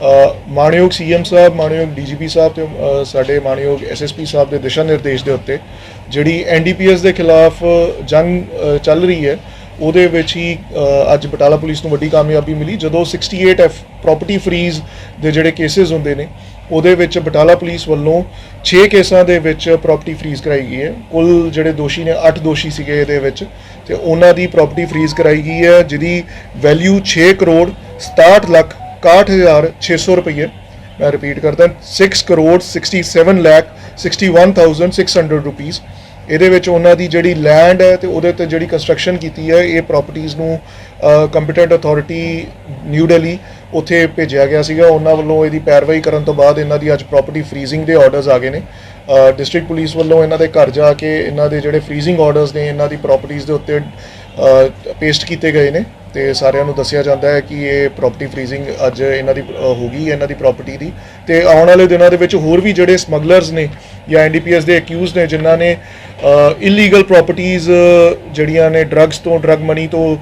ਅ, ਮਾਣਯੋਗ ਸੀਐਮ ਸਾਹਿਬ ਮਾਣਯੋਗ ਡੀਜੀਪੀ ਸਾਹਿਬ ਤੇ ਸਾਡੇ ਮਾਣਯੋਗ ਐਸਐਸਪੀ ਸਾਹਿਬ ਦੇ ਦਿਸ਼ਾ ਨਿਰਦੇਸ਼ ਦੇ ਉੱਤੇ ਜਿਹੜੀ ਐਨਡੀਪੀਐਸ ਦੇ ਖਿਲਾਫ ਜੰਗ ਚੱਲ ਰਹੀ ਹੈ ਉਹਦੇ ਵਿੱਚ ਹੀ ਅੱਜ ਬਟਾਲਾ ਪੁਲਿਸ ਨੂੰ ਵੱਡੀ ਕਾਮਯਾਬੀ ਮਿਲੀ ਜਦੋਂ 68 ਐਫ ਪ੍ਰਾਪਰਟੀ ਫਰੀਜ਼ ਦੇ ਜਿਹੜੇ ਕੇਸਿਸ ਹੁੰਦੇ ਨੇ ਉਹਦੇ ਵਿੱਚ ਬਟਾਲਾ ਪੁਲਿਸ ਵੱਲੋਂ 6 ਕੇਸਾਂ ਦੇ ਵਿੱਚ ਪ੍ਰਾਪਰਟੀ ਫਰੀਜ਼ ਕਰਾਈ ਗਈ ਹੈ ਕੁੱਲ ਜਿਹੜੇ ਦੋਸ਼ੀ ਨੇ 8 ਦੋਸ਼ੀ ਸੀਗੇ ਇਹਦੇ ਵਿੱਚ ਤੇ ਉਹਨਾਂ ਦੀ ਪ੍ਰਾਪਰਟੀ ਫਰੀਜ਼ ਕਰਾਈ ਗਈ ਹੈ ਜਿਹਦੀ ਵੈਲਿਊ 6 ਕਰੋੜ 67 ਲੱਖ 61600 ਰੁਪਏ ਮੈਂ ਰਿਪੀਟ ਕਰਦਾ 6 ਕਰੋੜ 67 ਲੱਖ 61600 ਰੁਪੀਸ ਇਹਦੇ ਵਿੱਚ ਉਹਨਾਂ ਦੀ ਜਿਹੜੀ ਲੈਂਡ ਹੈ ਤੇ ਉਹਦੇ ਤੇ ਜਿਹੜੀ ਕੰਸਟਰਕਸ਼ਨ ਕੀਤੀ ਹੈ, ਇਹ ਪ੍ਰਾਪਰਟੀਆਂ ਨੂੰ ਕੰਪੀਟੈਂਟ ਅਥਾਰਟੀ ਨਿਊ ਦਿੱਲੀ ਉੱਥੇ ਭੇਜਿਆ ਗਿਆ ਸੀਗਾ। ਉਹਨਾਂ ਵੱਲੋਂ ਇਹਦੀ ਪੈਰਵਾਈ ਕਰਨ ਤੋਂ ਬਾਅਦ ਇਹਨਾਂ ਦੀ ਅੱਜ ਪ੍ਰਾਪਰਟੀ ਫਰੀਜ਼ਿੰਗ ਦੇ ਆਰਡਰਸ ਆ ਗਏ ਨੇ। ਡਿਸਟ੍ਰਿਕਟ ਪੁਲਿਸ ਵੱਲੋਂ ਇਹਨਾਂ ਦੇ ਘਰ ਜਾ ਕੇ ਇਹਨਾਂ ਦੇ ਜਿਹੜੇ ਫਰੀਜ਼ਿੰਗ ਆਰਡਰਸ ਨੇ, ਇਹਨਾਂ ਦੀ ਪ੍ਰਾਪਰਟੀਆਂ ਦੇ ਉੱਤੇ ਪੇਸਟ ਕੀਤੇ ਗਏ ਨੇ। ਤੇ ਸਾਰਿਆਂ ਨੂੰ ਦੱਸਿਆ ਜਾਂਦਾ ਹੈ ਕਿ ਇਹ ਪ੍ਰਾਪਰਟੀ ਫਰੀਜ਼ਿੰਗ ਅੱਜ ਇਹਨਾਂ ਦੀ ਹੋ ਗਈ ਹੈ ਇਹਨਾਂ ਦੀ ਪ੍ਰਾਪਰਟੀ ਦੀ। ਤੇ ਆਉਣ ਵਾਲੇ ਦਿਨਾਂ ਦੇ ਵਿੱਚ ਹੋਰ ਵੀ ਜਿਹੜੇ ਸਮਗਲਰਸ ਨੇ ਜਾਂ ਐਨਡੀਪੀਐਸ ਦੇ ਅਕਿਊਜ਼ਡ ਨੇ ਜਿਨ੍ਹਾਂ ਨੇ ਇਲੀਗਲ ਪ੍ਰਾਪਰਟੀਆਂ ਜਿਹੜੀਆਂ ਨੇ ਡਰੱਗਸ ਤੋਂ ਡਰੱਗ ਮਨੀ ਤੋਂ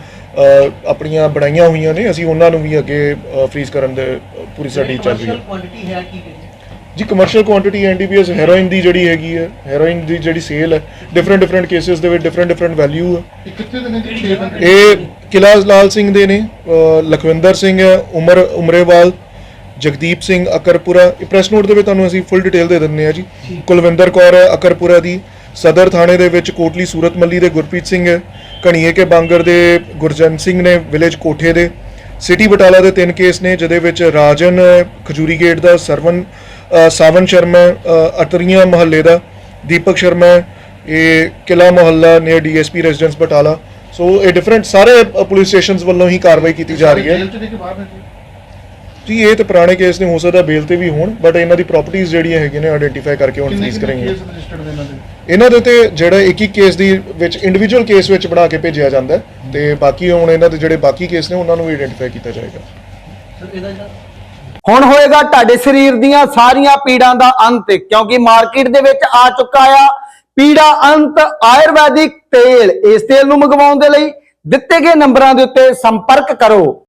ਆਪਣੀਆਂ ਬਣਾਈਆਂ ਹੋਈਆਂ ਨੇ ਅਸੀਂ ਉਹਨਾਂ ਨੂੰ ਵੀ ਅੱਗੇ ਫਰੀਜ਼ ਕਰਨ ਦੇ ਪੂਰੀ ਸਾਡੀ ਚੱਲ ਰਹੀ ਹੈ। ਜੀ ਕਮਰਸ਼ੀਅਲ ਕੁਆਂਟੀਟੀ ਐਨਡੀਪੀਐਸ ਹੈਰੋਇਨ ਦੀ ਜਿਹੜੀ ਹੈਗੀ ਹੈ ਹੈਰੋਇਨ ਦੀ ਜਿਹੜੀ ਸੇਲ ਹੈ ਡਿਫਰੈਂਟ ਡਿਫਰੈਂਟ ਕੇਸਿਸ ਦੇ ਵਿੱਚ ਡਿਫਰੈਂਟ ਡਿਫਰੈਂਟ ਵੈਲਿਊ ਹੈ। ਇਹ ਕਿੱਥੇ ਦੇ ਨੇ ਜੀ 6 ਬੰਦੇ ਇਹ ਕਿਲਾ ਲਾਲ ਸਿੰਘ ਦੇ ਨੇ ਲਖਵਿੰਦਰ ਸਿੰਘ ਹੈ ਉਮਰ ਉਮਰੇਵਾਲ ਜਗਦੀਪ ਸਿੰਘ ਅਕਰਪੁਰਾ। ਇਹ ਪ੍ਰੈਸ ਨੋਟ ਦੇ ਵਿੱਚ ਤੁਹਾਨੂੰ ਅਸੀਂ ਫੁੱਲ ਡਿਟੇਲ ਦੇ ਦਿੰਦੇ ਹਾਂ ਜੀ। ਕੁਲਵਿੰਦਰ ਕੌਰ ਹੈ ਅਕਰਪੁਰਾ ਦੀ। ਸਦਰ ਥਾਣੇ ਦੇ ਵਿੱਚ ਕੋਟਲੀ ਸੂਰਤ ਮੱਲੀ ਦੇ ਗੁਰਪ੍ਰੀਤ ਸਿੰਘ ਹੈ। ਕਣੀਏ ਕੇ ਬਾਂਗਰ ਦੇ ਗੁਰਜਨ ਸਿੰਘ ਨੇ ਵਿਲੇਜ ਕੋਠੇ ਦੇ। ਸਿਟੀ ਬਟਾਲਾ ਦੇ ਤਿੰਨ ਕੇਸ ਨੇ ਜਿਹਦੇ ਵਿੱਚ ਰਾਜਨ ਖਜੂਰੀ ਗੇਟ ਦਾ ਸਰਵਨ ਸਾਵਨ ਸ਼ਰਮਾ ਅਤਰੀਆਂ ਮਹੱਲੇ ਦਾ ਦੀਪਕ ਸ਼ਰਮਾ ਇਹ ਕਿਲਾ ਮੁਹੱਲਾ near DSP residence Batala. So ਇਹ ਡਿਫਰੈਂਟ ਸਾਰੇ ਪੁਲਿਸ ਸਟੇਸ਼ਨਸ ਵੱਲੋਂ ਹੀ ਕਾਰਵਾਈ ਕੀਤੀ ਜਾ ਰਹੀ ਹੈ। ਜੇਲ੍ਹ ਚ ਨੇ ਕਿ ਬਾਹਰ ਨੇ ਜੀ। ਜੀ ਇਹ ਤੇ ਪੁਰਾਣੇ ਕੇਸ ਨੇ ਹੋ ਸਕਦਾ ਬੇਲ ਤੇ ਵੀ ਹੋਣ ਬਟ ਇਹਨਾਂ ਦੀ ਪ੍ਰਾਪਰਟੀਆਂ ਜਿਹੜੀਆਂ ਹੈਗੀਆਂ ਨੇ ਆਇਡੈਂਟੀਫਾਈ ਕਰਕੇ ਹੁਣ ਕਿੰਨੇ ਕਰਾਂਗੇ। ਕੇਸ ਰਜਿਸਟਰਡ ਨੇ ਇਹਨਾਂ ਦੇ? ਇਹਨਾਂ ਦੇ ਤੇ ਜਿਹੜਾ ਇੱਕ ਇੱਕ ਕੇਸ ਦੀ ਵਿੱਚ ਇੰਡੀਵਿਜੂਅਲ ਕੇਸ ਵਿੱਚ ਬਣਾ ਕੇ ਭੇਜਿਆ ਜਾਂਦਾ ਹੈ ਤੇ ਬਾਕੀ ਹੁਣ ਇਹਨਾਂ ਦੇ ਜਿਹੜੇ ਬਾਕੀ ਕੇਸ ਨੇ ਉਹਨਾਂ ਨੂੰ ਵੀ ਆਇਡੈਂਟੀਫਾਈ ਕੀਤਾ ਜਾਏਗਾ। ਹੁਣ ਹੋਏਗਾ ਤੁਹਾਡੇ ਸਰੀਰ ਦੀਆਂ ਸਾਰੀਆਂ ਪੀੜਾਂ ਦਾ ਅੰਤ ਕਿਉਂਕਿ ਮਾਰਕੀਟ ਦੇ ਵਿੱਚ ਆ ਚੁੱਕਾ ਆ। ਪੀੜਾ ਅੰਤ ਆਯੁਰਵੈਦਿਕ ਤੇਲ ਇਸ ਤੇਲ ਨੂੰ ਮੰਗਵਾਉਣ ਦੇ ਲਈ ਦਿੱਤੇ ਗਏ ਨੰਬਰਾਂ ਦੇ ਉੱਤੇ ਸੰਪਰਕ ਕਰੋ।